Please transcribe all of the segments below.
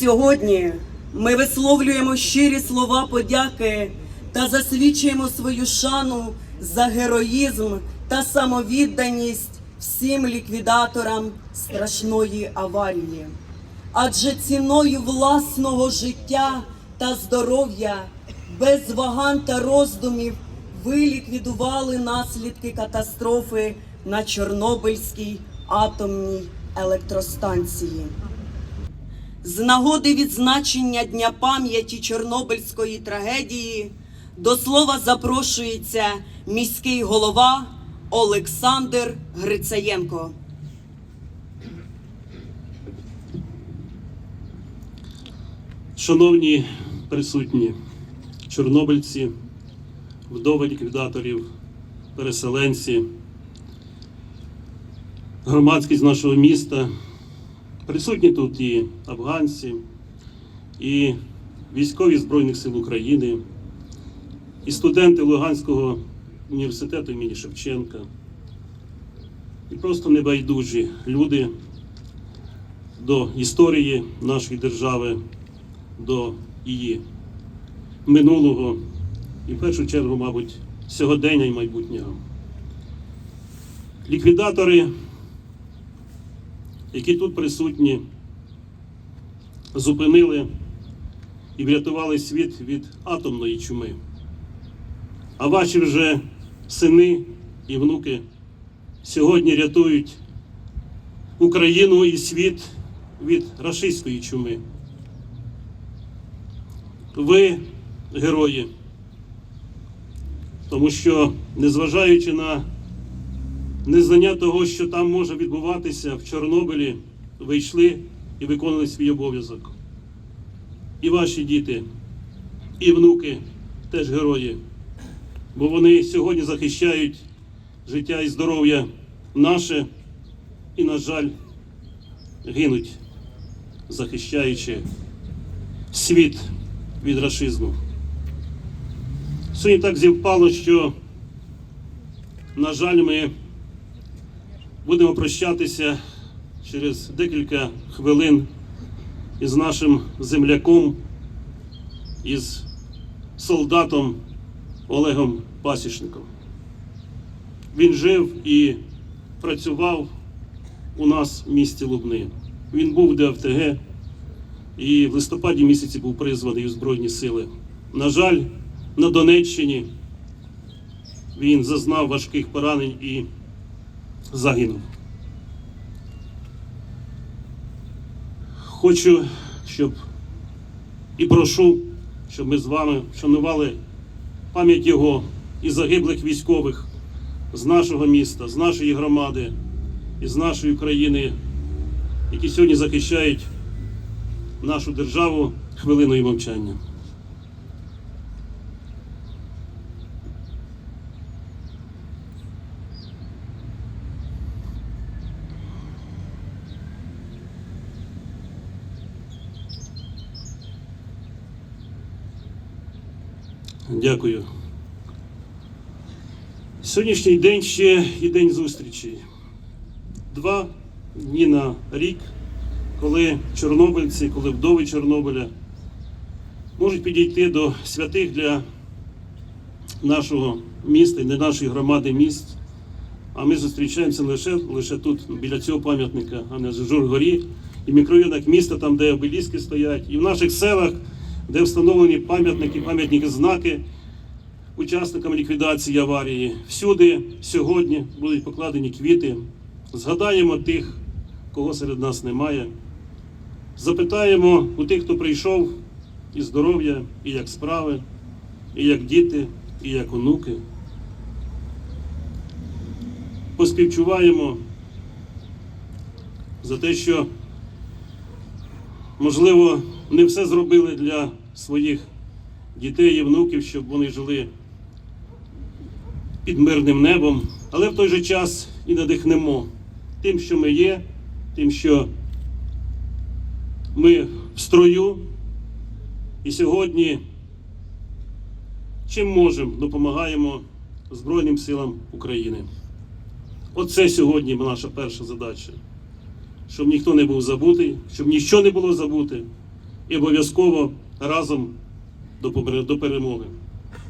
Сьогодні ми висловлюємо щирі слова подяки та засвідчуємо свою шану за героїзм та самовідданість всім ліквідаторам страшної аварії. Адже ціною власного життя та здоров'я без вагань та роздумів ви ліквідували наслідки катастрофи на Чорнобильській атомній електростанції. З нагоди відзначення Дня пам'яті Чорнобильської трагедії до слова запрошується міський голова Олександр Грицаєнко. Шановні присутні, чорнобильці, вдови ліквідаторів, переселенці, громадськість нашого міста, присутні тут і афганці, і військові Збройних сил України, і студенти Луганського університету імені Шевченка, і просто небайдужі люди до історії нашої держави до її минулого і в першу чергу, мабуть, сьогодення і майбутнього. Ліквідатори, які тут присутні, зупинили і врятували світ від атомної чуми. А ваші вже сини і внуки сьогодні рятують Україну і світ від рашистської чуми. Ви герої, тому що, незважаючи на незнання того, що там може відбуватися в Чорнобилі, ви йшли і виконали свій обов'язок. І ваші діти, і внуки теж герої, бо вони сьогодні захищають життя і здоров'я наше і, на жаль, гинуть, захищаючи світ від рашизму. Сьогодні так зівпало, що, на жаль, ми будемо прощатися через декілька хвилин із нашим земляком, із солдатом Олегом Пасічником. Він жив і працював у нас в місті Лубни. Він був ДФТГ і в листопаді місяці був призваний у Збройні сили. На жаль, на Донеччині він зазнав важких поранень і загинув. Хочу, щоб і прошу, щоб ми з вами вшанували пам'ять його і загиблих військових з нашого міста, з нашої громади і з нашої країни, які сьогодні захищають нашу державу хвилиною мовчання. Дякую. Сьогоднішній день ще і день зустрічі. Два дні на рік коли чорнобильці, коли вдови Чорнобиля можуть підійти до святих для нашого міста і не нашої громади міст. А ми зустрічаємося лише, лише тут, біля цього пам'ятника, а не в Жургорі, і мікрорайонах міста, там, де обеліски стоять, і в наших селах, де встановлені пам'ятники, пам'ятники знаки учасникам ліквідації аварії. Всюди сьогодні будуть покладені квіти. Згадаємо тих, кого серед нас немає. Запитаємо у тих, хто прийшов, і здоров'я, і як справи, і як діти, і як онуки. Поспівчуваємо за те, що, можливо, не все зробили для своїх дітей і внуків, щоб вони жили під мирним небом, але в той же час і надихнемо тим, що ми є, тим, що ми в строю, і сьогодні чим можемо, допомагаємо Збройним силам України. Оце сьогодні наша перша задача. Щоб ніхто не був забутий, щоб ніщо не було забути, і обов'язково разом до до перемоги.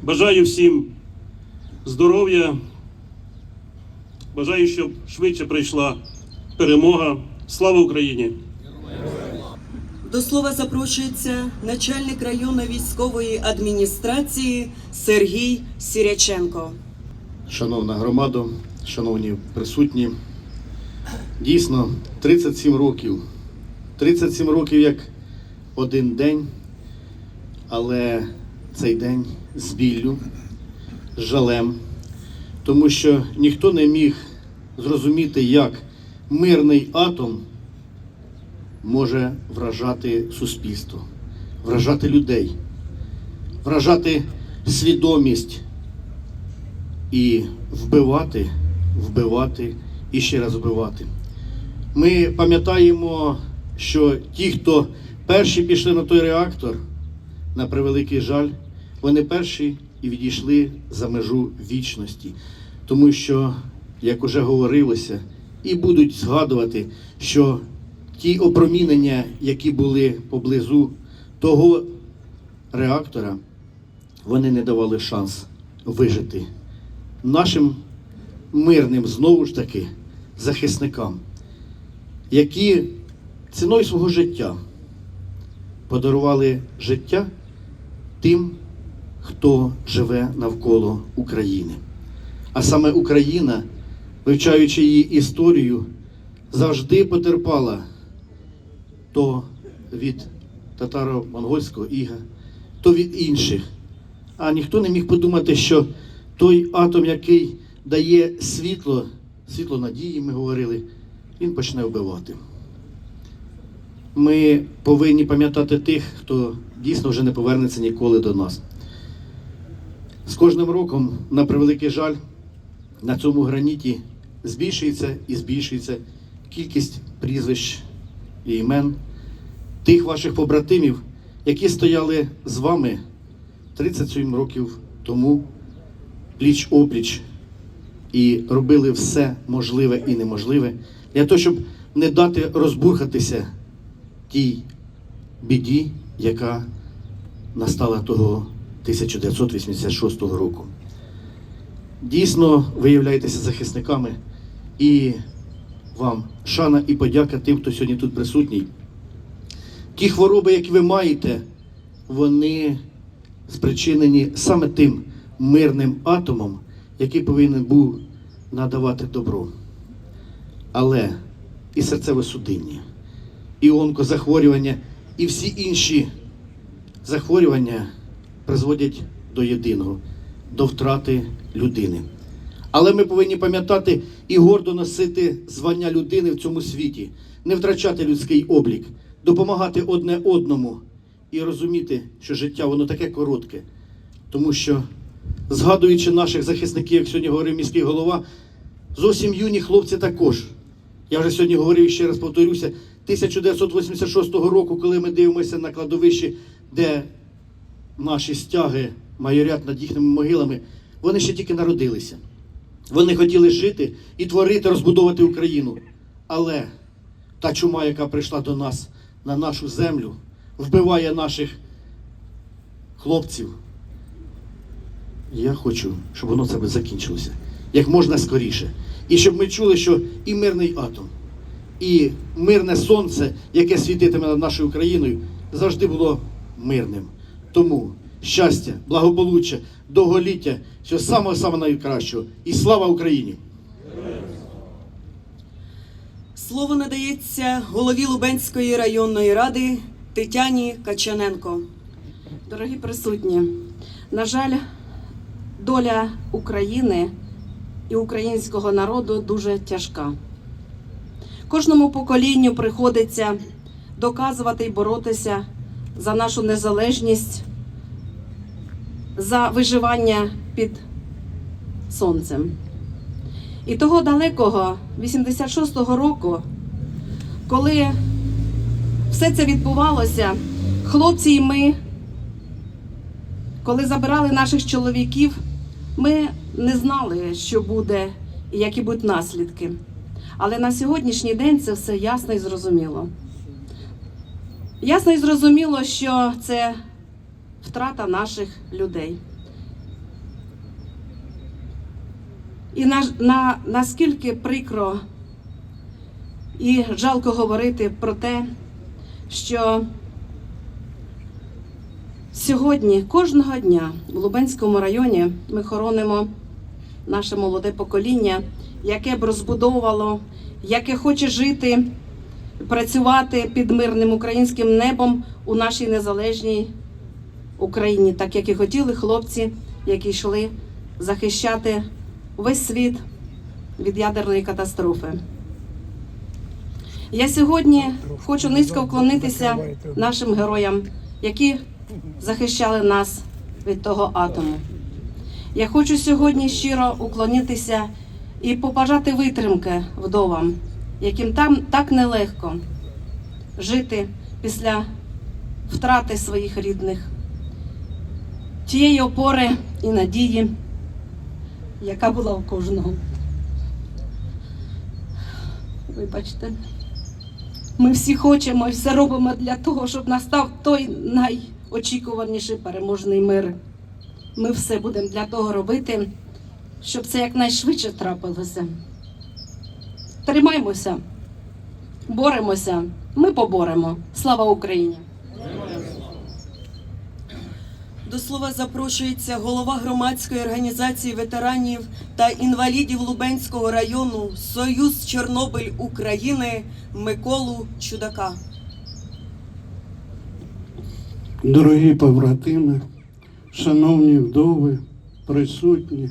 Бажаю всім здоров'я. Бажаю, щоб швидше прийшла перемога. Слава Україні! До слова запрошується начальник районної військової адміністрації Сергій Сіряченко. Шановна громада, шановні присутні, дійсно 37 років. 37 років як один день, але цей день з біллю, з жалем, тому що ніхто не міг зрозуміти, як мирний атом може вражати суспільство, вражати людей, вражати свідомість і вбивати, вбивати і ще раз вбивати. Ми пам'ятаємо, що ті, хто перші пішли на той реактор, на превеликий жаль, вони перші і відійшли за межу вічності. Тому що, як уже говорилося, і будуть згадувати, що ті опромінення, які були поблизу того реактора, вони не давали шанс вижити нашим мирним знову ж таки захисникам, які ціною свого життя подарували життя тим, хто живе навколо України. А саме Україна, вивчаючи її історію, завжди потерпала то від татаро-монгольського іга, то від інших. А ніхто не міг подумати, що той атом, який дає світло, світло надії, ми говорили, він почне вбивати. Ми повинні пам'ятати тих, хто дійсно вже не повернеться ніколи до нас. З кожним роком, на превеликий жаль, на цьому граніті збільшується і збільшується кількість прізвищ і імен тих ваших побратимів, які стояли з вами 37 років тому пліч опліч і робили все можливе і неможливе для того, щоб не дати розбурхатися тій біді, яка настала того 1986 року. Дійсно, ви являєтеся захисниками і вам шана і подяка тим, хто сьогодні тут присутній. Ті хвороби, які ви маєте, вони спричинені саме тим мирним атомом, який повинен був надавати добро. Але і серцеве судиння, і онкозахворювання, і всі інші захворювання призводять до єдиного, до втрати людини. Але ми повинні пам'ятати і гордо носити звання людини в цьому світі, не втрачати людський облік, допомагати одне одному і розуміти, що життя воно таке коротке, тому що, згадуючи наших захисників, як сьогодні говорив міський голова, зовсім юні хлопці також. Я вже сьогодні говорив і ще раз повторюся, 1986 року, коли ми дивимося на кладовище, де наші стяги майорять над їхніми могилами, вони ще тільки народилися. Вони хотіли жити і творити, розбудовувати Україну. Але та чума, яка прийшла до нас на нашу землю, вбиває наших хлопців. Я хочу, щоб воно це закінчилося як можна скоріше. І щоб ми чули, що і мирний атом, і мирне сонце, яке світитиме над нашою Україною, завжди було мирним. Тому щастя, благополуччя, довголіття, всього самого самого найкращого. І слава Україні! Слово надається голові Лубенської районної ради Тетяні Качаненко. Дорогі присутні, на жаль, доля України і українського народу дуже тяжка. Кожному поколінню приходиться доказувати і боротися за нашу незалежність, за виживання під сонцем. І того далекого 86-го року, коли все це відбувалося, хлопці і ми коли забирали наших чоловіків, ми не знали, що буде і які будуть наслідки. Але на сьогоднішній день це все ясно і зрозуміло. Ясно і зрозуміло, що це втрата наших людей. І на, на, наскільки прикро і жалко говорити про те, що сьогодні, кожного дня в Лубенському районі ми хоронимо наше молоде покоління, яке б розбудовувало, яке хоче жити, працювати під мирним українським небом у нашій незалежній Україні, так як і хотіли хлопці, які йшли захищати весь світ від ядерної катастрофи. Я сьогодні хочу низько вклонитися нашим героям, які захищали нас від того атому. Я хочу сьогодні щиро уклонитися і побажати витримки вдовам, яким там так нелегко жити після втрати своїх рідних, тієї опори і надії, яка була у кожного. Вибачте, ми всі хочемо і все робимо для того, щоб настав той найочікуваніший переможний мир. Ми все будемо для того робити, щоб це якнайшвидше трапилося. Тримаймося, боремося, ми поборемо. Слава Україні! До слова запрошується голова громадської організації ветеранів та інвалідів Лубенського району Союз Чорнобиль України Миколу Чудака. Дорогі побратими, шановні вдови, присутні,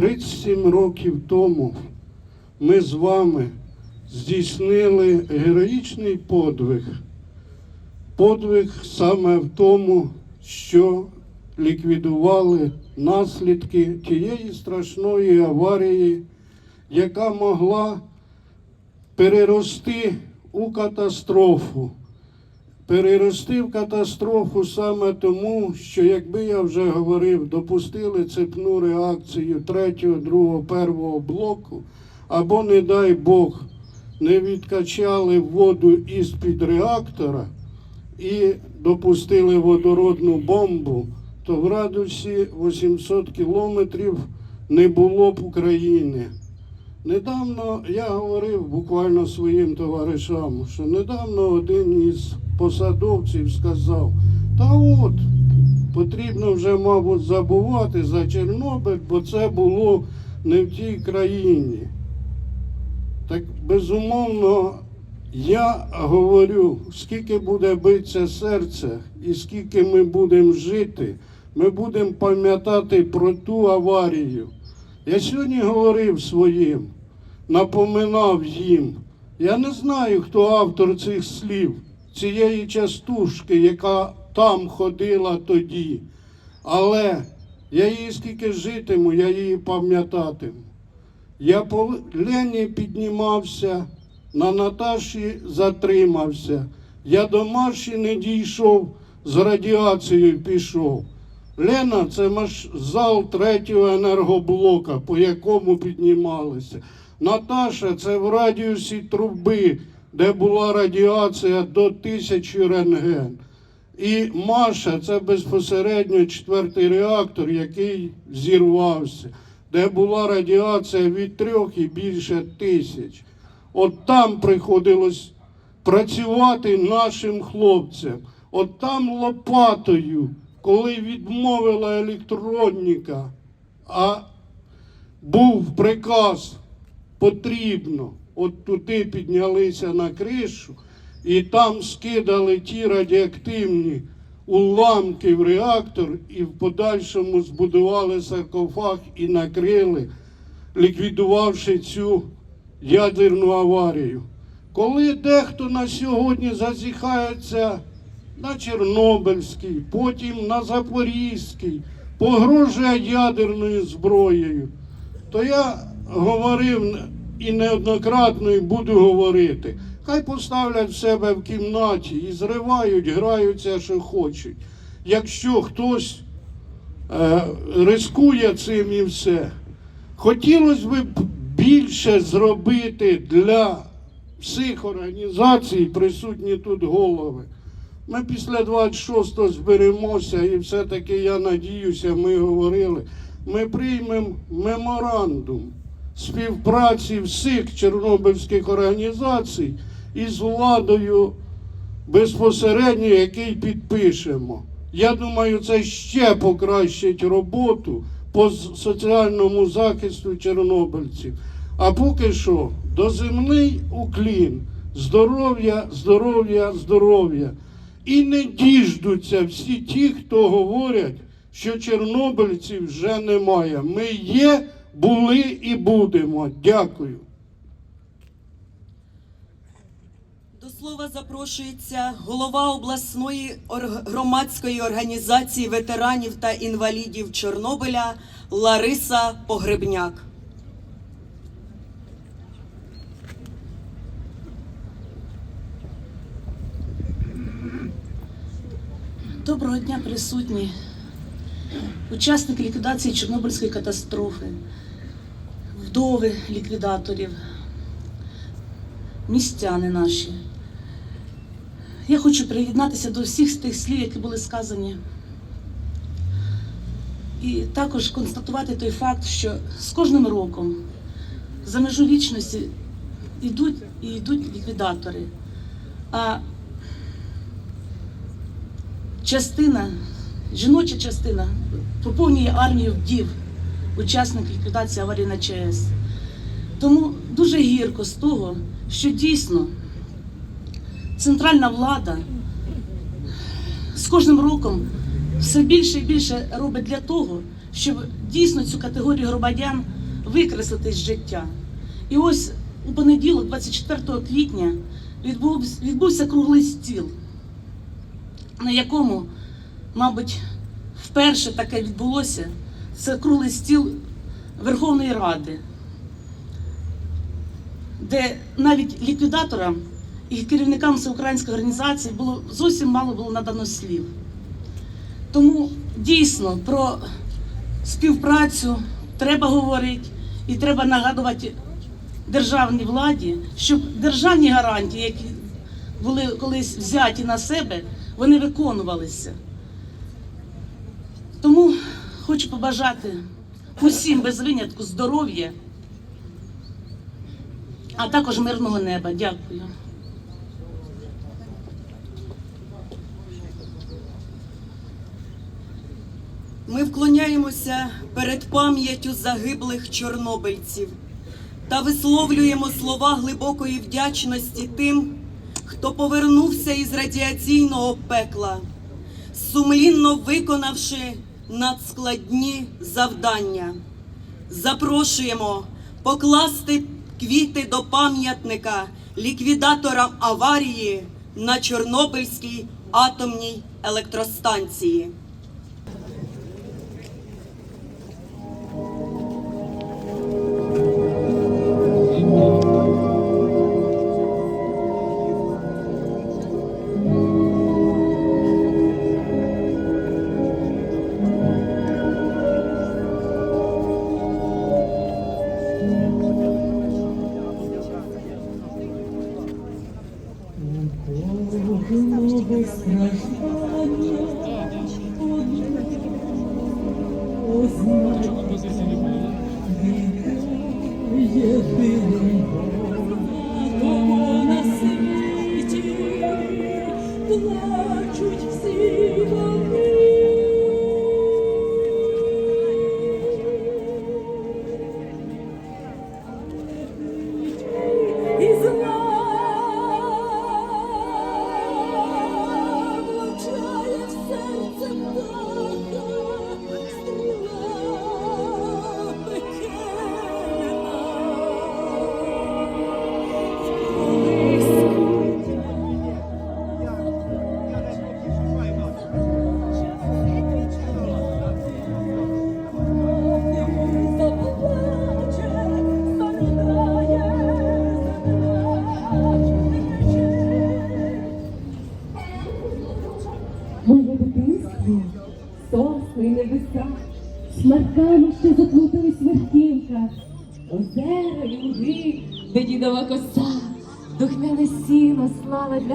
37 років тому ми з вами здійснили героїчний подвиг. Подвиг саме в тому, що ліквідували наслідки тієї страшної аварії, яка могла перерости у катастрофу перерости в катастрофу саме тому, що, якби я вже говорив, допустили цепну реакцію третього, другого, первого блоку, або, не дай Бог, не відкачали воду із-під реактора і допустили водородну бомбу, то в радусі 800 кілометрів не було б України. Недавно я говорив буквально своїм товаришам, що недавно один із посадовців сказав, та от потрібно вже, мабуть, забувати за Чорнобиль, бо це було не в тій країні. Так безумовно, я говорю, скільки буде битися серце і скільки ми будемо жити, ми будемо пам'ятати про ту аварію. Я сьогодні говорив своїм, напоминав їм. Я не знаю, хто автор цих слів, цієї частушки, яка там ходила тоді. Але я її скільки житиму, я її пам'ятатиму. Я по Лені піднімався, на Наташі затримався. Я до марші не дійшов, з радіацією пішов. Лена це маш... зал третього енергоблока, по якому піднімалися. Наташа це в радіусі труби, де була радіація до тисячі рентген. І Маша це безпосередньо четвертий реактор, який зірвався, де була радіація від трьох і більше тисяч. От там приходилось працювати нашим хлопцям. От там лопатою, коли відмовила електроніка, а був приказ потрібно, от туди піднялися на кришу і там скидали ті радіоактивні уламки в реактор і в подальшому збудували саркофаг і накрили, ліквідувавши цю ядерну аварію. Коли дехто на сьогодні зазіхається на Чорнобильський, потім на Запорізький, погрожує ядерною зброєю, то я говорив і неоднократно і буду говорити. Хай поставлять в себе в кімнаті і зривають, граються, що хочуть. Якщо хтось е, рискує цим і все, хотілося б більше зробити для всіх організацій, присутні тут голови. Ми після 26-го зберемося і все-таки я надіюся, ми говорили, ми приймемо меморандум співпраці всіх чорнобильських організацій із владою безпосередньо, який підпишемо. Я думаю, це ще покращить роботу по соціальному захисту чорнобильців. А поки що доземний уклін, здоров'я, здоров'я, здоров'я. І не діждуться всі ті, хто говорять, що чорнобильців вже немає. Ми є, були і будемо. Дякую. До слова запрошується голова обласної громадської організації ветеранів та інвалідів Чорнобиля Лариса Погребняк. Доброго дня, присутні, учасники ліквідації Чорнобильської катастрофи, вдови ліквідаторів, містяни наші. Я хочу приєднатися до всіх тих слів, які були сказані. І також констатувати той факт, що з кожним роком за межу вічності йдуть і йдуть ліквідатори. А частина, жіноча частина поповнює армію вдів, учасник ліквідації аварії на ЧАЕС. Тому дуже гірко з того, що дійсно центральна влада з кожним роком все більше і більше робить для того, щоб дійсно цю категорію громадян викреслити з життя. І ось у понеділок, 24 квітня, відбувся, круглий стіл на якому, мабуть, вперше таке відбулося, це круглий стіл Верховної Ради, де навіть ліквідаторам і керівникам всеукраїнської організації було зовсім мало було надано слів. Тому дійсно про співпрацю треба говорити і треба нагадувати державній владі, щоб державні гарантії, які були колись взяті на себе, вони виконувалися. Тому хочу побажати усім без винятку здоров'я, а також мирного неба. Дякую. Ми вклоняємося перед пам'яттю загиблих чорнобильців та висловлюємо слова глибокої вдячності тим, хто повернувся із радіаційного пекла, сумлінно виконавши надскладні завдання. Запрошуємо покласти квіти до пам'ятника ліквідаторам аварії на Чорнобильській атомній електростанції.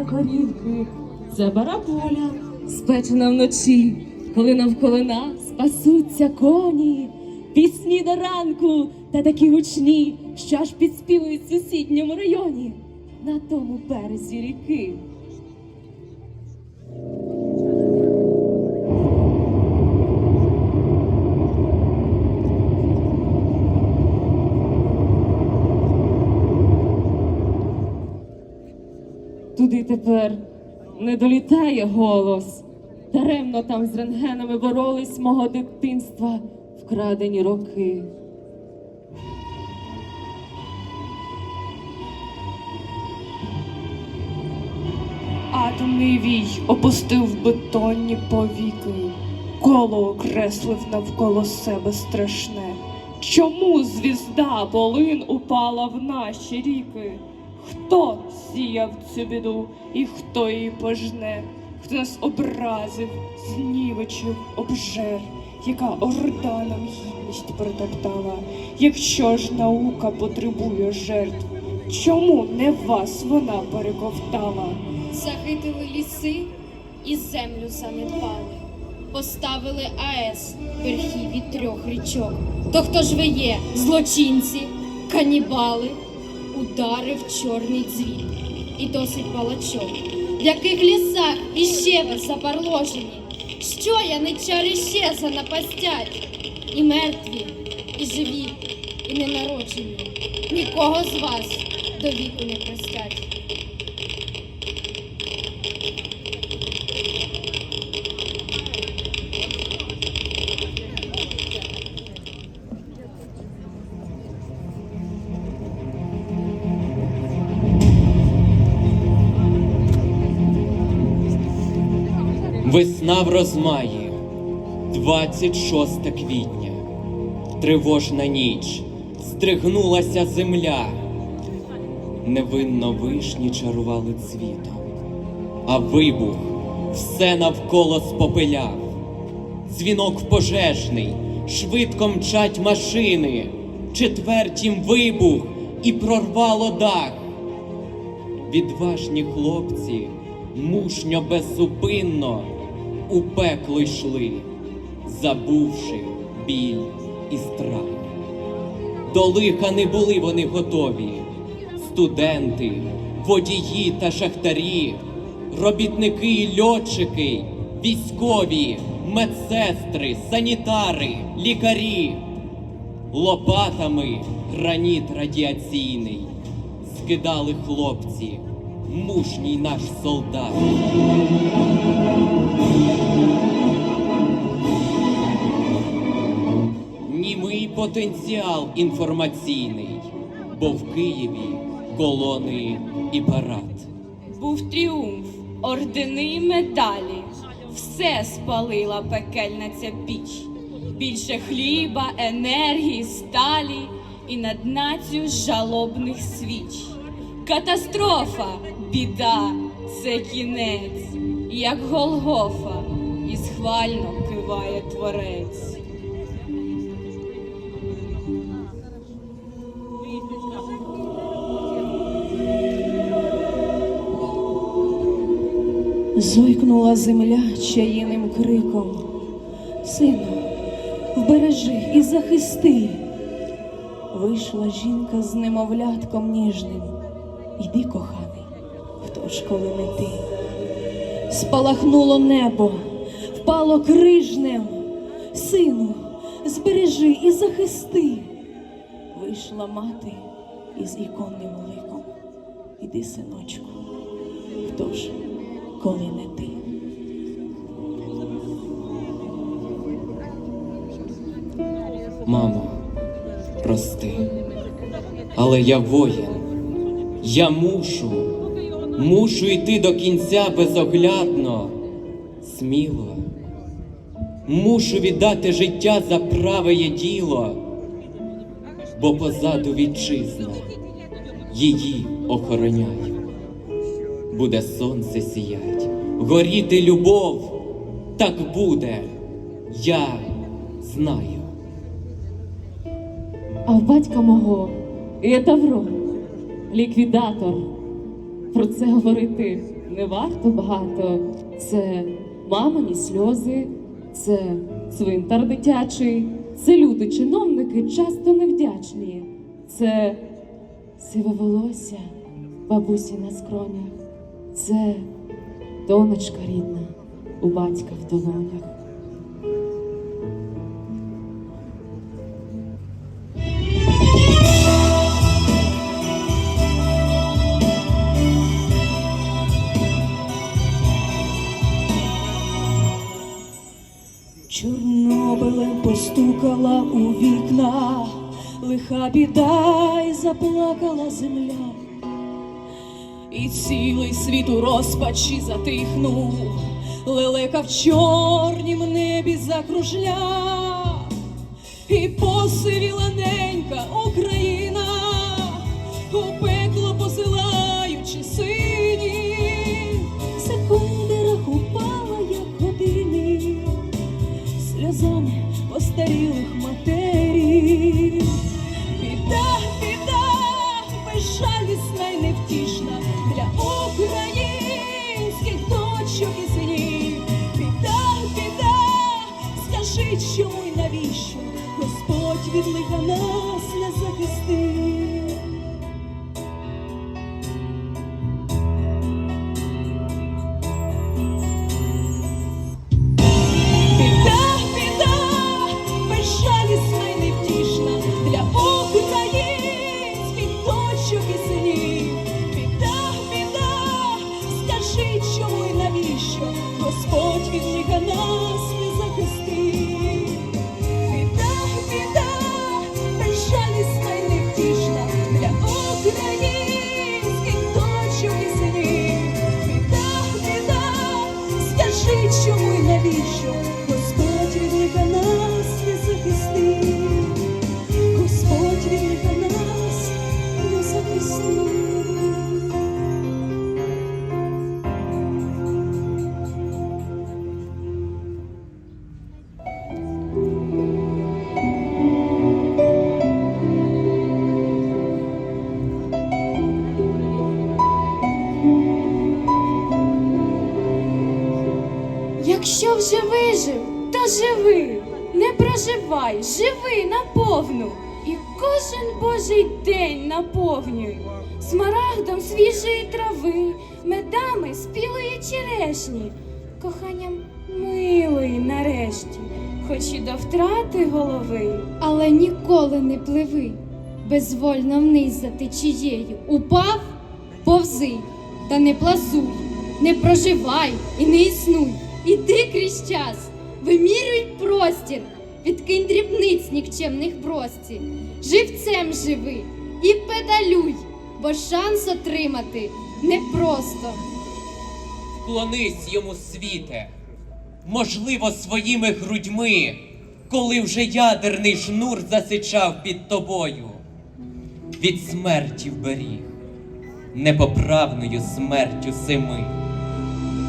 Корівки, це бараболя, спечена вночі, коли навколо нас пасуться коні, пісні до ранку та такі гучні, що аж підспівують в сусідньому районі на тому березі ріки. Тепер не долітає голос. Даремно там з рентгенами боролись мого дитинства вкрадені роки. Атомний вій опустив бетонні повіки, коло окреслив навколо себе страшне. Чому звізда полин упала в наші ріки? Хто сіяв цю біду і хто її пожне? Хто нас образив, знівечив, обжер, яка орда нам гідність притоптала? Якщо ж наука потребує жертв, чому не вас вона перековтала? Захитили ліси і землю занедбали, поставили АЕС верхів від трьох річок. То хто ж ви є? Злочинці, канібали, ударив чорний дзвін і досить палачок. В яких лісах іще ви запорложені, Що я не чарі ще занапастять? І мертві, і живі, і ненароджені. Нікого з вас до віку не простять. Весна в розмаї, 26 квітня, тривожна ніч, здригнулася земля, невинно вишні чарували цвітом, а вибух все навколо спопиляв. Дзвінок пожежний, швидко мчать машини, четвертім вибух і прорвало дах. Відважні хлопці мужньо беззупинно у пекло йшли, забувши біль і страх. До лиха не були вони готові. Студенти, водії та шахтарі, робітники і льотчики, військові, медсестри, санітари, лікарі, лопатами граніт радіаційний скидали хлопці, мужній наш солдат. Німий потенціал інформаційний, бо в Києві колони і парад. Був тріумф, ордени й медалі. Все спалила пекельна ця піч. Більше хліба, енергії, сталі і над націю жалобних свіч. Катастрофа, біда, це кінець, як Голгофа, і схвально киває творець. Зойкнула земля чаїним криком. Сину, вбережи і захисти. Вийшла жінка з немовлятком ніжним. Хто ж коли не ти. Спалахнуло небо, впало крижнем. Сину, збережи і захисти. Вийшла мати із іконним ликом. Іди, синочку, хто ж коли не ти. Мамо, прости, але я воїн. Я мушу, мушу йти до кінця безоглядно, сміло. Мушу віддати життя за праве діло, бо позаду вітчизна, її охороняю. Буде сонце сіять, горіти любов, так буде, я знаю. А в батька мого є Тавро, ліквідатор. Про це говорити не варто багато. Це мамині сльози, це цвинтар дитячий, це люди, чиновники часто невдячні. Це сиве волосся бабусі на скронях. Це донечка рідна у батька в долонях. Постукала у вікна, лиха біда й заплакала земля, і цілий світ у розпачі затихнув, лелека в чорнім небі закружля, і посивіла ненька Україна, у пекло посилаючи сині, секунди рахувала, як години. Сльозами постарілих від лиха нас не захистив. Біда, біда, безжалісна й невтішна для українських дочок і синів. Біда, біда, скажіть, чому й навіщо Господь від нас день наповнюй смарагдом свіжої трави, медами спілої черешні, коханням милої нарешті, хоч і до втрати голови. Але ніколи не пливи, безвольно вниз за течією. Упав, повзи, та не плазуй, не проживай і не існуй. Іди крізь час, вимірюй простір, відкинь дрібниць нікчемних брості, живцем живи і педалюй, бо шанс отримати непросто. Вклонись йому світе, можливо, своїми грудьми, коли вже ядерний шнур засичав під тобою. Від смерті вберіг, непоправною смертю семи.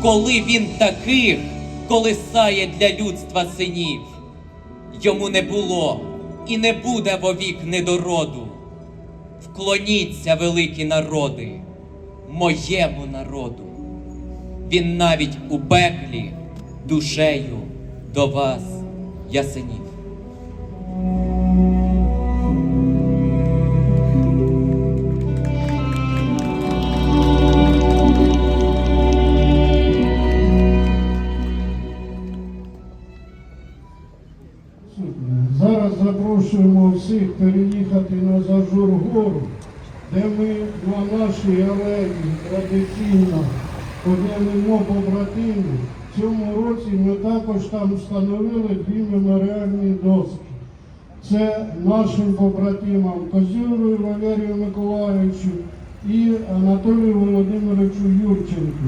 Коли він таких колисає для людства синів, йому не було і не буде вовік недороду. Вклоніться, великі народи, моєму народу. Він навіть у пеклі душею до вас ясенів. Поділимо побратимів. В цьому році ми також там встановили дві меморіальні доски. Це нашим побратимам Козюру Валерію Миколаївичу і Анатолію Володимировичу Юрченку.